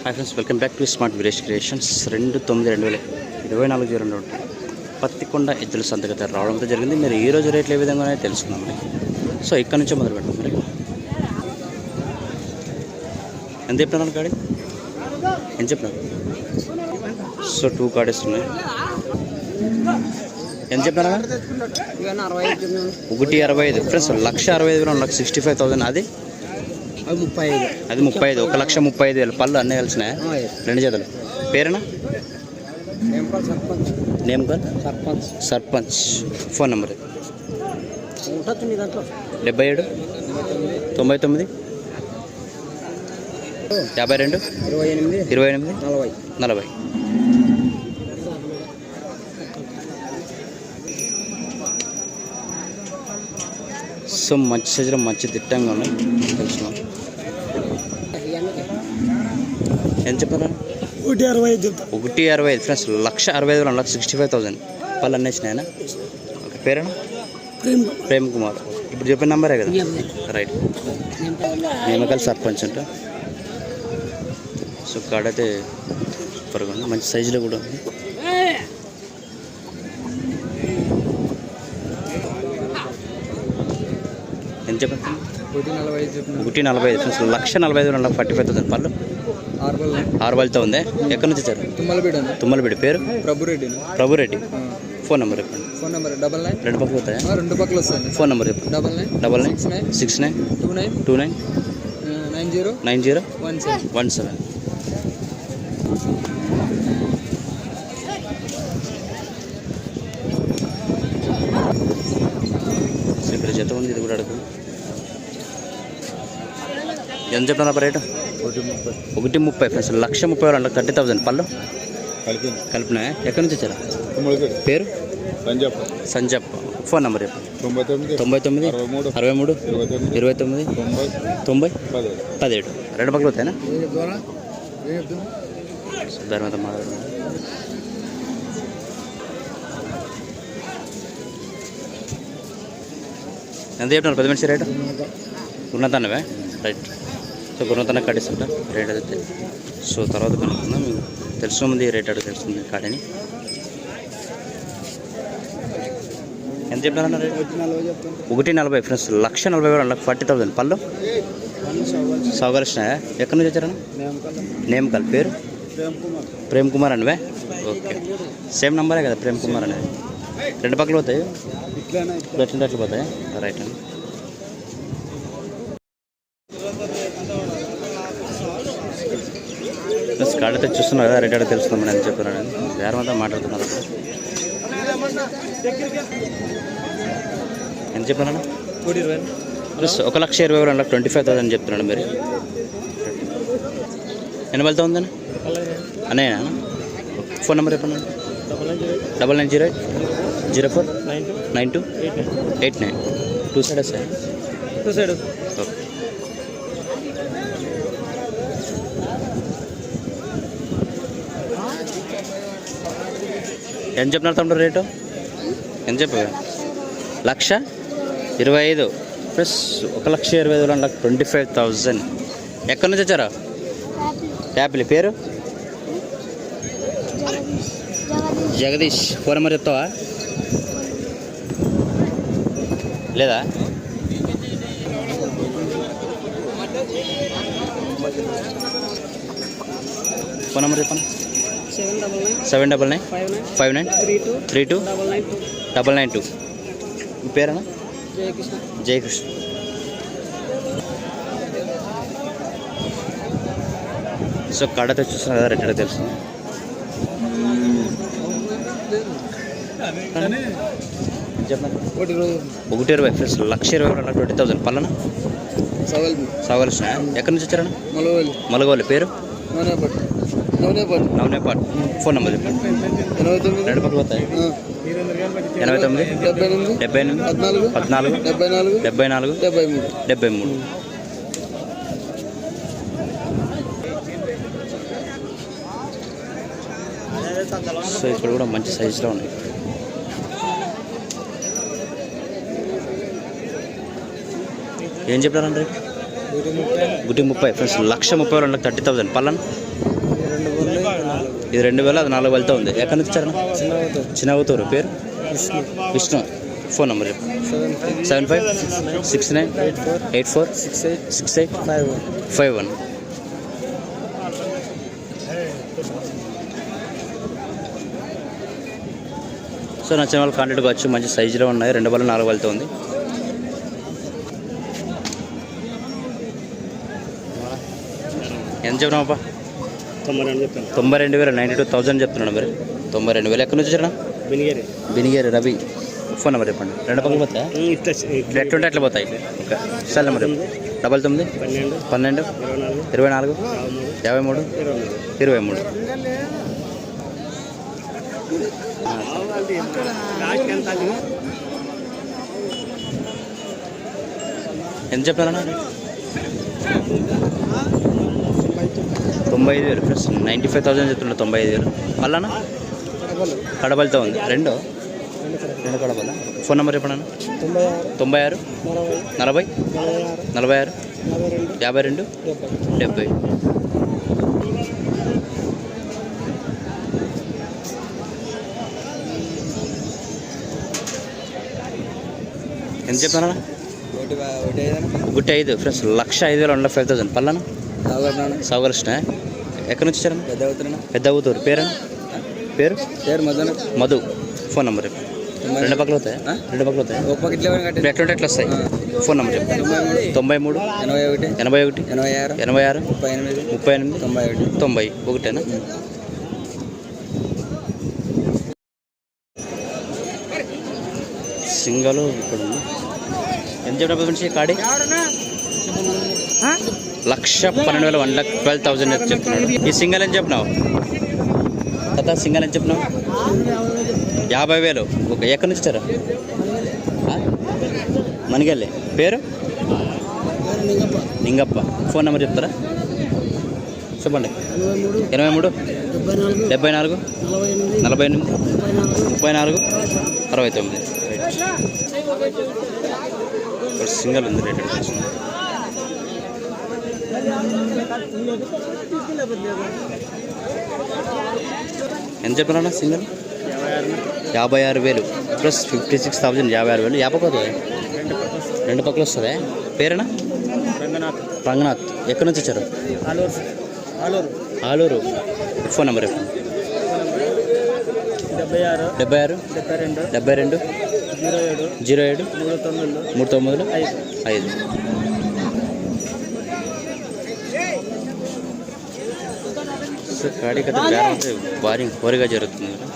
Hi friends welcome back to smart village creations రెండు తొమ్మిది రెండు వేల ఇరవై నాలుగు జీరో రెండు పత్తికొండ ఎద్దుల ధర రావడంతో జరిగింది. మీరు ఈ రోజు రేట్లు ఏ విధంగా తెలుసుకుందాం మరి. సో ఇక్కడ నుంచే మొదలు పెడతాం మరి. ఎంత చెప్తున్నారు గాడి? ఎంత చెప్పినారు? సో టూ గాడీస్ ఉన్నాయి ఎంత చెప్పినారా. ఒకటి అరవై ఐదు. ఫ్రెండ్స్ లక్ష అరవై ఐదు వేలు లక్ష సిక్స్టీ ఫైవ్ థౌసండ్. అది అది ముప్పై ఐదు. ఒక లక్ష ముప్పై ఐదు వేలు. పళ్ళు అన్నీ ఏ. రెండు జతలు పేరేనా? Name call sarpanch. Sarpanch. Phone number. డెబ్బై ఏడు? తొంభై తొమ్మిది? యాభై రెండు? ఇరవై ఎనిమిది. ఇరవై ఎనిమిది? నలభై. నలభై. సో మంచి సైజులో మంచి దిట్టంగా ఉన్నాయి. తెలుసుకున్నాం ఎంత చెప్పారా? ఒకటి అరవై ఐదు ఒకటి అరవై ఐదు. ఫ్రెండ్స్ లక్ష అరవై ఐదు లక్ష సిక్స్టీ ఫైవ్ థౌసండ్ పళ్ళు అన్నీ వచ్చినాయనా? ఓకే పేరేనా? ప్రేమ్ ప్రేమ్ కుమార్. ఇప్పుడు చెప్పిన నంబరే కదా? రైట్. నిమ్మకాయలు సర్పంచ్ అంట. సో కాడైతే సూపర్గా ఉంది. మంచి సైజులో కూడా ఉంది. ఎంత చెప్పండి? ఒకటి నలభై ఐదు ఫ్రెండ్స్ లక్ష నలభై ఐదు రెండు ఫార్టీ ఫైవ్ థౌసండ్ పళ్ళు. ఆరు పళ్ళు ఆరు వాళ్ళతో ఉంది? ఎక్కడి నుంచి వచ్చారు? తుమ్మలపేట తుమ్మలబిడి పేరు? ప్రభురెడ్డి. ప్రభురెడ్డి. ఫోన్ నెంబర్ చెప్పండి. Phone number double nine. రెండు పక్కలు వస్తాయా? రెండు పక్కలు వస్తాయి ఫోన్ నెంబర్ చెప్పండి. Double nine. Double nine. Six nine. Six nine. Two nine. Two nine. Nine zero. Nine zero. One seven. One seven. ఇక్కడ జత ఉంది ఇది కూడా అడుగు ఎంత చెప్పినారా రేటు? ఒకటి ముప్పై ఫ్రెండ్స్ లక్ష ముప్పై వేలు థర్టీ థౌసండ్. పళ్ళు? కలిపి. కలిపినా ఎక్కడి నుంచి వచ్చారా? పేరు? పంజాబ్ సంజప్ ఫోన్ నెంబర్ చెప్పండి తొంభై తొమ్మిది తొంభై తొమ్మిది అరవై మూడు ఇరవై తొమ్మిది తొంభై పదిహేడు. రెండు పక్కలు వస్తాయనా మాట్లాడదాం ఎంత చెప్తున్నారు పది మనిషి రేటు? ఉన్నతన్నవే రైట్. సో గుణతన కట్టిస్తుంటా రేట్ అయితే సో తర్వాత కనుక్కుందాం. మీకు తెలిసిన ముందు రేట్ అడుగు తెలుస్తుంది కాడని. ఎంత చెప్తున్నారన్న రేట్? ఒకటి నలభై ఫ్రెండ్స్ లక్ష నలభై వేలు లక్ష ఫార్టీ థౌసండ్. పళ్ళు? సౌకర్య ఎక్కడి నుంచి వచ్చారన్న? నేమ్ కల్లా నేమ్ కాల్ పేరు? Prem Kumar Prem Kumar anyway okay. Same నంబరే కదా ప్రేమ్ కుమార్ అనేది రెండు పక్కలు పోతాయి? ఎట్లా అట్లా పోతాయి? రైట్ అండి అయితే చూస్తున్నారు కదా రేట్ అయితే తెలుస్తుంది అని చెప్పారు వేరే అంతా మాట్లాడుతున్నారు. ఎంత చెప్పారన్నా ప్లస్ ఒక లక్ష ఇరవై వేలు అంటే ట్వంటీ ఫైవ్ థౌసండ్ చెప్తున్నాడు మీరు. ఎన్ని వెళ్తా ఉందని అన్నయ్య ఫోన్ నెంబర్ చెప్పండి. Double nine zero eight. Zero four. Nine two. Nine two. Eight nine. Eight nine. Two side sir two side ఎంత చెప్పినారు తమ్ముడు రేటు? ఎంత చెప్పారు లక్ష? ఇరవై ఐదు. ప్లస్ ఒక లక్ష ఇరవై ఐదు వేల ట్వంటీ ఫైవ్ థౌజండ్. ఎక్కడి నుంచి వచ్చారా? యాపిల్. పేరు? జగదీష్. ఫోన్ నెంబర్ చెప్తావా? లేదా? ఫోన్ నెంబర్ చెప్పండి seven double nine five nine three two three two double nine two మీ పేరేనా జయకృష్ణ. జయకృష్ణ. సో కడత చూస్తున్నారు కదా రెడ్ తెలుసు. ఒకటి ఇరవై ప్లస్ లక్ష ఇరవై రెండు ట్వంటీ థౌసండ్. పల్లన? సవల్ సాగలసిన ఎక్కడి నుంచి వచ్చారన్న? మలవల్లి మలగోలి పేరు? ఫోన్ నెంబర్ చెప్పండి. ఎనభై తొమ్మిది. రెండు పక్కలు వస్తాయి. ఆ, ఎనభై తొమ్మిది. డెబ్బై ఎనిమిది. పద్నాలుగు. పద్నాలుగు. డెబ్బై నాలుగు. డెబ్బై నాలుగు. డెబ్బై మూడు. డెబ్బై మూడు. సో ఇక్కడ కూడా మంచి సైజులో ఉన్నాయి. ఏం చెప్పారండి? ఒకటి ముప్పై ఫ్రెండ్స్ లక్ష ముప్పై రెండు థర్టీ థౌసండ్. పల్లన్? ఇది రెండు వేల అది నాలుగు వేలతో ఉంది. ఎక్కడి నుంచి చరణ చిన్నవుతారు పేరు? విష్ణు. విష్ణు ఫోన్ నెంబర్ చెప్పు. Seven five six nine eight four eight four six eight six eight five one. Five one so నచ్చిన వాళ్ళు కాంటాక్ట్ కావచ్చు మంచి సైజులో ఉన్నాయి. రెండు వేల నాలుగు వేలతో ఉంది. ఎంత చెప్పినామప్పా తొంభై రెండు తొంభై రెండు వేల నైంటీ టూ థౌసండ్ చెప్తున్నాడు మరి. తొంభై రెండు వేలు ఎక్కడి నుంచి వచ్చారా? బినిగేరి. బినిగేరి రవి. ఫోన్ నెంబర్ చెప్పండి. రెండు పక్కన పోతాయి? ఎట్లుంటే అట్లా పోతాయి. ఓకే. సెల్ నెంబర్ డబల్ తొమ్మిది? పన్నెండు. పన్నెండు? ఇరవై నాలుగు. ఇరవై నాలుగు? యాభై మూడు? ఇరవై మూడు. ఎంత ఎంత చెప్పారన్నా తొంభై ఐదు వేలు ప్లస్ నైంటీ ఫైవ్ థౌసండ్ చెప్తున్నాడు తొంభై ఐదు వేలు. మళ్ళా కడబలతో ఉంది. రెండు? రెండు కడబల? ఫోన్ నెంబర్ చెప్పండి అన్న. తొంభై ఆరు? నలభై? నలభై ఆరు? యాభై రెండు? డెబ్బై. ఎంత చెప్పానా గుట్టి ఐదు ఫ్రెండ్స్. లక్ష ఐదు వేల వన్ ఫైవ్ థౌసండ్. పల్లాను అవగొట్టినాను సాగరష్ణ ఎక్కడి నుంచి వచ్చారన్న పెద్ద అవుతున్నా. పెద్ద అవుతారు. పేరు? పేరు? పేరు మదన మధు. ఫోన్ నెంబర్ చెప్పు. రెండు పక్కలు అవుతాయి? రెండు పక్కలు అవుతాయి ఒక పక్కన ఇట్లా కట్టి ఇప్పుడు ఎట్లుంటే ఎట్లా వస్తాయి. ఫోన్ నెంబర్ చెప్పు. తొంభై మూడు. తొంభై మూడు. ఎనభై ఒకటి. ఎనభై ఒకటి. ఎనభై ఆరు. ఎనభై ఆరు. ముప్పై ఎనిమిది. ముప్పై ఎనిమిది. తొంభై ఒకటి. తొంభై ఒకటేనా? సింగలు ఇక్కడ ఉంది ఎంత మనిషి కాడి? లక్ష పన్నెండు వేల వన్ లక్ ట్వెల్వ్ థౌసండ్ అని చెప్తున్నాడు. ఈ సింగల్ అని చెప్పినావు? కదా సింగల్ అని చెప్పినావు? యాభై వేలు. ఒక ఎక్కడి నుంచి ఇచ్చారా మనకెళ్ళి పేరు? నింగప్ప. ఫోన్ నెంబర్ చెప్తారా? చెప్పండి. ఎనభై మూడు? డెబ్బై నాలుగు? నలభై ఎనిమిది? ముప్పై నాలుగు? అరవై తొమ్మిది. సింగల్ ఉంది రేటెడ్ వచ్చింది ఎంత చెప్పినా సింగల్? యాభై ఆరు వేలు. ప్లస్ ఫిఫ్టీ సిక్స్ థౌజండ్ యాభై ఆరు వేలు. యాభై అవుతుంది రెండు పక్కలు వస్తుంది? పేరేనా? రంగనాథ్. రంగనాథ్. ఎక్కడి నుంచి వచ్చారు? ఆలూరు. ఫోన్ నెంబర్ డెబ్బై ఆరు. డెబ్బై ఆరు. డెబ్బై రెండు. డెబ్బై రెండు. జీరో ఏడు. జీరో ఏడు. మూడు తొమ్మిది మూడు తొమ్మిదిలు ఐదు. ఐదు కాడి బేరం భారీ కోరిగా జరుగుతుంది కదా